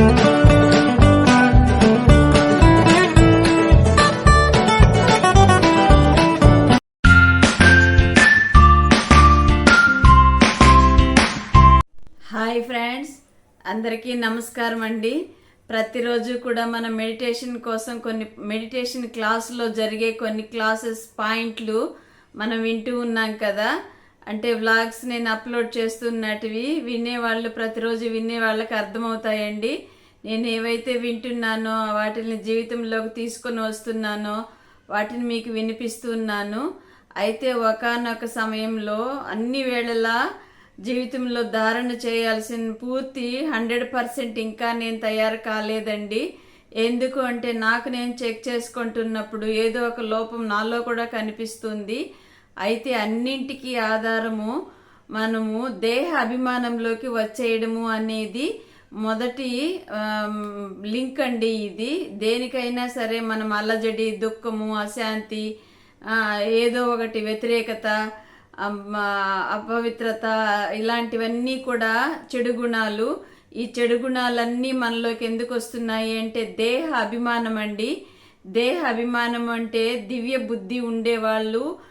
Hi friends అందరికీ నమస్కారం అండి. ప్రతిరోజు కూడా మన మెడిటేషన్ కోసం కొన్ని మెడిటేషన్ క్లాసులో జరిగే కొన్ని క్లాసెస్ పాయింట్లు మనం వింటూ ఉన్నాం కదా. అంటే వ్లాగ్స్ నేను అప్లోడ్ చేస్తున్నటివి వినేవాళ్ళు ప్రతిరోజు వినే వాళ్ళకి అర్థమవుతాయండి. నేను ఏవైతే వింటున్నానో వాటిని జీవితంలోకి తీసుకొని వస్తున్నానో వాటిని మీకు వినిపిస్తున్నాను అయితే ఒకానొక సమయంలో అన్ని వేళలా జీవితంలో ధారణ చేయాల్సిన పూర్తి హండ్రెడ్ పర్సెంట్ ఇంకా నేను తయారు కాలేదండి. ఎందుకు అంటే నాకు నేను చెక్ చేసుకుంటున్నప్పుడు ఏదో ఒక లోపం నాలో కూడా కనిపిస్తుంది. అయితే అన్నింటికీ ఆధారము మనము దేహ అభిమానంలోకి వచ్చేయడము అనేది మొదటి లింక్ అండి ఇది. దేనికైనా సరే మనం అల్లజడి దుఃఖము అశాంతి ఏదో ఒకటి వ్యతిరేకత అపవిత్రత ఇలాంటివన్నీ కూడా చెడు గుణాలు. ఈ చెడు గుణాలన్నీ మనలోకి ఎందుకు వస్తున్నాయి అంటే దేహ అభిమానం అండి దేహ అభిమానం అంటే దివ్య బుద్ధి ఉండేవాళ్ళు. వాళ్ళు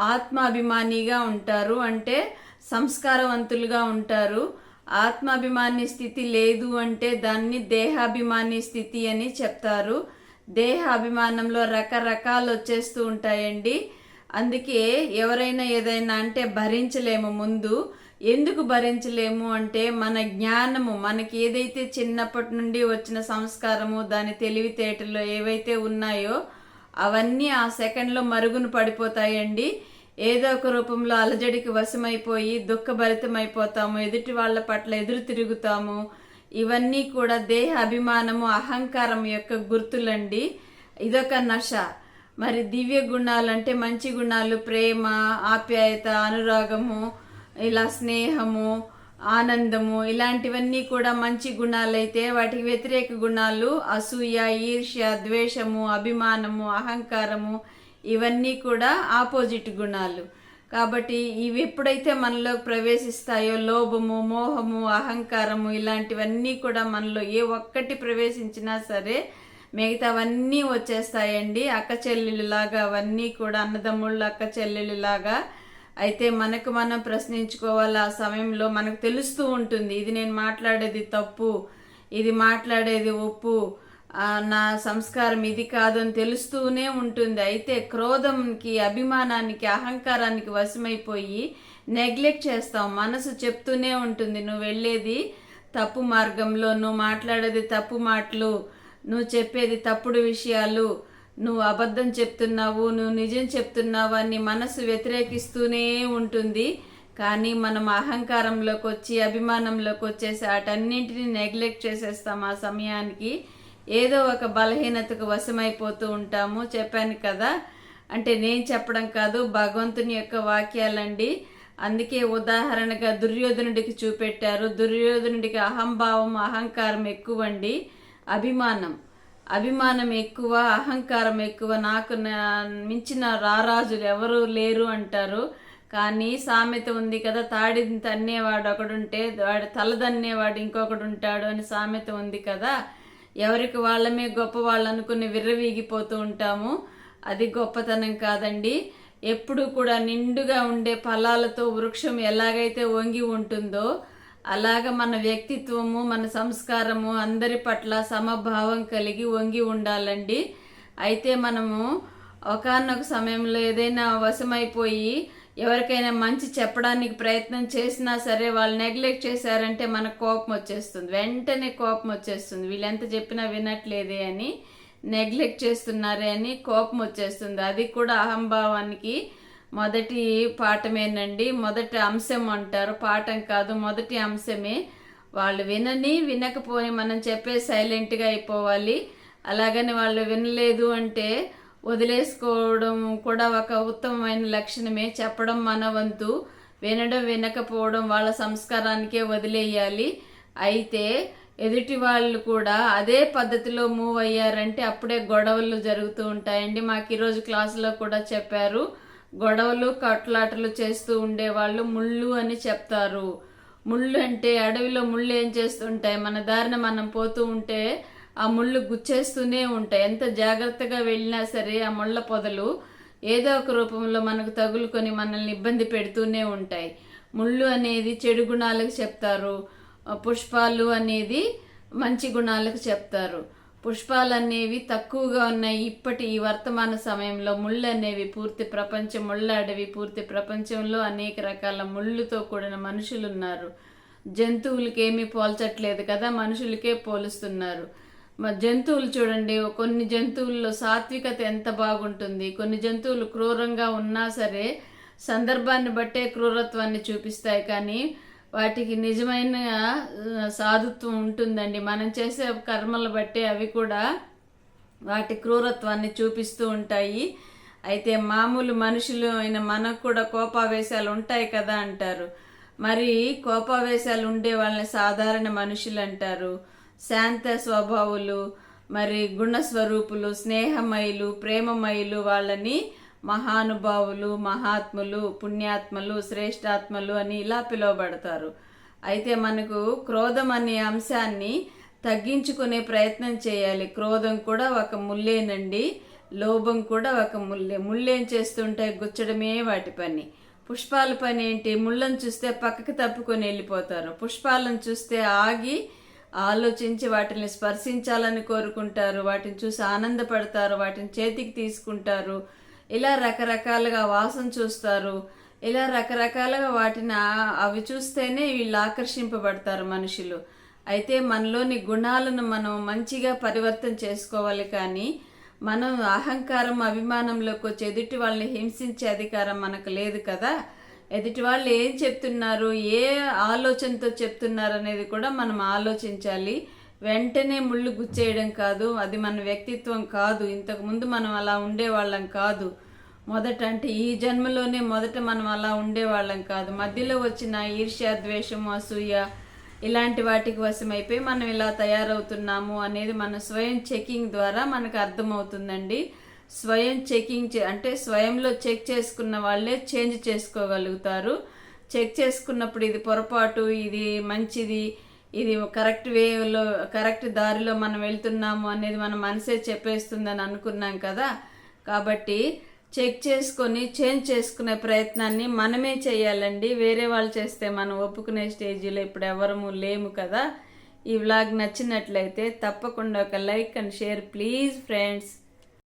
ఆత్మాభిమానిగా ఉంటారు అంటే సంస్కారవంతులుగా ఉంటారు. ఆత్మాభిమాని స్థితి లేదు అంటే దాన్ని దేహాభిమాని స్థితి అని చెప్తారు. దేహ అభిమానంలో రకరకాలు వచ్చేస్తూ ఉంటాయండి. అందుకే ఎవరైనా ఏదైనా అంటే భరించలేము ముందు. ఎందుకు భరించలేము అంటే మన జ్ఞానము మనకి ఏదైతే చిన్నప్పటి నుండి వచ్చిన సంస్కారము దాని తెలివితేటలు ఏవైతే ఉన్నాయో అవన్నీ ఆ సెకండ్లో మరుగున పడిపోతాయండి. ఏదో ఒక రూపంలో అలజడికి వశమైపోయి దుఃఖభరితమైపోతాము ఎదుటి వాళ్ళ పట్ల ఎదురు తిరుగుతాము. ఇవన్నీ కూడా దేహ అభిమానము అహంకారం యొక్క గుర్తులండి. ఇదొక నష మరి దివ్య గుణాలు అంటే మంచి గుణాలు ప్రేమ ఆప్యాయత అనురాగము ఇలా స్నేహము ఆనందము ఇలాంటివన్నీ కూడా మంచి గుణాలైతే వాటికి వ్యతిరేక గుణాలు అసూయ ఈర్ష్య ద్వేషము అభిమానము అహంకారము ఇవన్నీ కూడా ఆపోజిట్ గుణాలు. కాబట్టి ఇవి ఎప్పుడైతే మనలో ప్రవేశిస్తాయో లోభము మోహము అహంకారము ఇలాంటివన్నీ కూడా మనలో ఏ ఒక్కటి ప్రవేశించినా సరే మిగతావన్నీ వచ్చేస్తాయండి. అక్క చెల్లెళ్ళలాగా అవన్నీ కూడా అన్నదమ్ముళ్ళు అక్క చెల్లెళ్ళలాగా అయితే మనకు మనం ప్రశ్నించుకోవాలి? ఆ సమయంలో మనకు తెలుస్తూ ఉంటుంది ఇది నేను మాట్లాడేది తప్పు ఇది మాట్లాడేది ఒప్పు నా సంస్కారం ఇది కాదని తెలుస్తూనే ఉంటుంది. అయితే క్రోధంకి అభిమానానికి అహంకారానికి వశమైపోయి నెగ్లెక్ట్ చేస్తాం. మనసు చెప్తూనే ఉంటుంది నువ్వు వెళ్ళేది తప్పు మార్గంలో నువ్వు మాట్లాడేది తప్పు మాటలు నువ్వు చెప్పేది తప్పుడు విషయాలు నువ్వు అబద్ధం చెప్తున్నావు నువ్వు నిజం చెప్తున్నావు అని మనసు వ్యతిరేకిస్తూనే ఉంటుంది. కానీ మనం అహంకారంలోకి వచ్చి అభిమానంలోకి వచ్చేసి వాటన్నింటినీ నెగ్లెక్ట్ చేసేస్తాం ఆ సమయానికి. ఏదో ఒక బలహీనతకు వశమైపోతూ ఉంటాము. చెప్పాను కదా అంటే నేను చెప్పడం కాదు భగవంతుని యొక్క వాక్యాలండి. అందుకే ఉదాహరణగా దుర్యోధనుడికి చూపెట్టారు. దుర్యోధనుడికి అహంభావం అహంకారం ఎక్కువండి. అభిమానం. అభిమానం ఎక్కువ అహంకారం ఎక్కువ నాకు నా- మించిన రారాజులు ఎవరు లేరు అంటారు. కానీ సామెత ఉంది కదా తాడిని తన్నేవాడు ఒకడుంటే వాడు తలదన్నేవాడు ఇంకొకడు ఉంటాడు అని సామెత ఉంది కదా. ఎవరికి వాళ్ళమే గొప్ప వాళ్ళు అనుకుని విర్రవీగిపోతూ ఉంటాము. అది గొప్పతనం కాదండి. ఎప్పుడు కూడా నిండుగా ఉండే ఫలాలతో వృక్షం ఎలాగైతే వంగి ఉంటుందో అలాగ మన వ్యక్తిత్వము మన సంస్కారము అందరి పట్ల సమభావం కలిగి వంగి ఉండాలండి. అయితే మనము ఒకనొక సమయంలో ఏదైనా వశమైపోయి ఎవరికైనా మంచి చెప్పడానికి ప్రయత్నం చేసినా సరే వాళ్ళు నెగ్లెక్ట్ చేశారంటే మనకు కోపం వచ్చేస్తుంది. వెంటనే కోపం వచ్చేస్తుంది. వీళ్ళు ఎంత చెప్పినా వినట్లేదే అని నెగ్లెక్ట్ చేస్తున్నారే అని కోపం వచ్చేస్తుంది. అది కూడా అహంభావానికి మొదటి పాఠమేనండి. మొదటి అంశం అంటారు. పాఠం కాదు మొదటి అంశమే. వాళ్ళు వినని వినకపోని మనం చెప్పే సైలెంట్గా అయిపోవాలి. అలాగని వాళ్ళు వినలేదు అంటే వదిలేసుకోవడం కూడా ఒక ఉత్తమమైన లక్షణమే. చెప్పడం మన వంతు. వినడం వినకపోవడం వాళ్ళ సంస్కారానికే వదిలేయాలి. అయితే ఎదుటి వాళ్ళు కూడా అదే పద్ధతిలో మూవ్ అయ్యారంటే అప్పుడే గొడవలు జరుగుతూ ఉంటాయండి. మాకు ఈరోజు క్లాసులో కూడా చెప్పారు. గొడవలు కట్లాటలు చేస్తూ ఉండేవాళ్ళు ముళ్ళు అని చెప్తారు. ముళ్ళు అంటే అడవిలో ముళ్ళు ఏం చేస్తుంటాయి? మన దారిన మనం పోతూ ఉంటే ఆ ముళ్ళు గుచ్చేస్తూనే ఉంటాయి. ఎంత జాగ్రత్తగా వెళ్ళినా సరే ఆ ముళ్ళ పొదలు ఏదో ఒక రూపంలో మనకు తగులుకొని మనల్ని ఇబ్బంది పెడుతూనే ఉంటాయి. ముళ్ళు అనేది చెడు గుణాలకు చెప్తారు. పుష్పాలు అనేది మంచి గుణాలకు చెప్తారు. పుష్పాలు అనేవి తక్కువగా ఉన్నాయి. ఇప్పటి ఈ వర్తమాన సమయంలో ముళ్ళు అనేవి పూర్తి ప్రపంచం ముళ్ళ అడవి పూర్తి ప్రపంచంలో అనేక రకాల ముళ్ళుతో కూడిన మనుషులు ఉన్నారు జంతువులకేమీ పోల్చట్లేదు కదా మనుషులకే పోలుస్తున్నారు. జంతువులు చూడండి కొన్ని జంతువుల్లో సాత్వికత ఎంత బాగుంటుంది. కొన్ని జంతువులు క్రూరంగా ఉన్నా సరే సందర్భాన్ని బట్టే క్రూరత్వాన్ని చూపిస్తాయి. కానీ వాటికి నిజమైన సాధుత్వం ఉంటుందండి. మనం చేసే కర్మలు బట్టి అవి కూడా వాటి క్రూరత్వాన్ని చూపిస్తూ ఉంటాయి. అయితే మామూలు మనుషులు అయిన మనకు కూడా కోపావేశాలు ఉంటాయి కదా అంటారు. మరి కోపావేశాలు ఉండే వాళ్ళని సాధారణ మనుషులు అంటారు. శాంత స్వభావులు మరి గుణస్వరూపులు స్నేహమయులు ప్రేమమయులు వాళ్ళని మహానుభావులు మహాత్ములు పుణ్యాత్మలు శ్రేష్టాత్మలు అని ఇలా పిలువబడతారు. అయితే మనకు క్రోధం అనే అంశాన్ని తగ్గించుకునే ప్రయత్నం చేయాలి. క్రోధం కూడా ఒక ముల్లేనండి. లోభం కూడా ఒక ముల్లే. ముళ్ళేం చేస్తుంటే గుచ్చడమే వాటి పని. పుష్పాల పని ఏంటి? ముళ్ళను చూస్తే పక్కకి తప్పుకొని వెళ్ళిపోతారు. పుష్పాలను చూస్తే ఆగి ఆలోచించి వాటిని స్పర్శించాలని కోరుకుంటారు. వాటిని చూసి ఆనందపడతారు. వాటిని చేతికి తీసుకుంటారు. ఇలా రకరకాలుగా వాసన చూస్తారు. ఇలా రకరకాలుగా వాటిని అవి చూస్తేనే వీళ్ళు ఆకర్షింపబడతారు మనుషులు. అయితే మనలోని గుణాలను మనం మంచిగా పరివర్తన చేసుకోవాలి కానీ మనం అహంకారం అభిమానంలోకి వచ్చి ఎదుటి వాళ్ళని హింసించే అధికారం మనకు లేదు కదా. ఎదుటి వాళ్ళు ఏం చెప్తున్నారు ఏ ఆలోచనతో చెప్తున్నారు అనేది కూడా మనం ఆలోచించాలి. వెంటనే ముళ్ళు గుచ్చేయడం కాదు అది మన వ్యక్తిత్వం కాదు ఇంతకుముందు మనం అలా ఉండేవాళ్ళం కాదు. మొదట అంటే ఈ జన్మలోనే మొదట మనం అలా ఉండేవాళ్ళం కాదు. మధ్యలో వచ్చిన ఈర్ష్య ద్వేషము అసూయ ఇలాంటి వాటికి వశమైపోయి మనం ఇలా తయారవుతున్నాము అనేది మన స్వయం చెకింగ్ ద్వారా మనకు అర్థమవుతుందండి. స్వయం చెకింగ్ చే- అంటే స్వయంలో చెక్ చేసుకున్న వాళ్ళే చేంజ్ చేసుకోగలుగుతారు. చెక్ చేసుకున్నప్పుడు ఇది పొరపాటు ఇది మంచిది ఇది కరెక్ట్ వేలో కరెక్ట్ దారిలో మనం వెళ్తున్నాము అనేది మన మనసే చెప్పేస్తుందని అనుకున్నాం కదా. కాబట్టి చెక్ చేసుకొని చేంజ్ చేసుకునే ప్రయత్నాన్ని మనమే చేయాలండి. వేరే వాళ్ళు చేస్తే మనం ఒప్పుకునే స్టేజీలో ఇప్పుడు ఎవరము లేము కదా. ఈ వ్లాగ్ నచ్చినట్లయితే తప్పకుండా ఒక like and share please friends.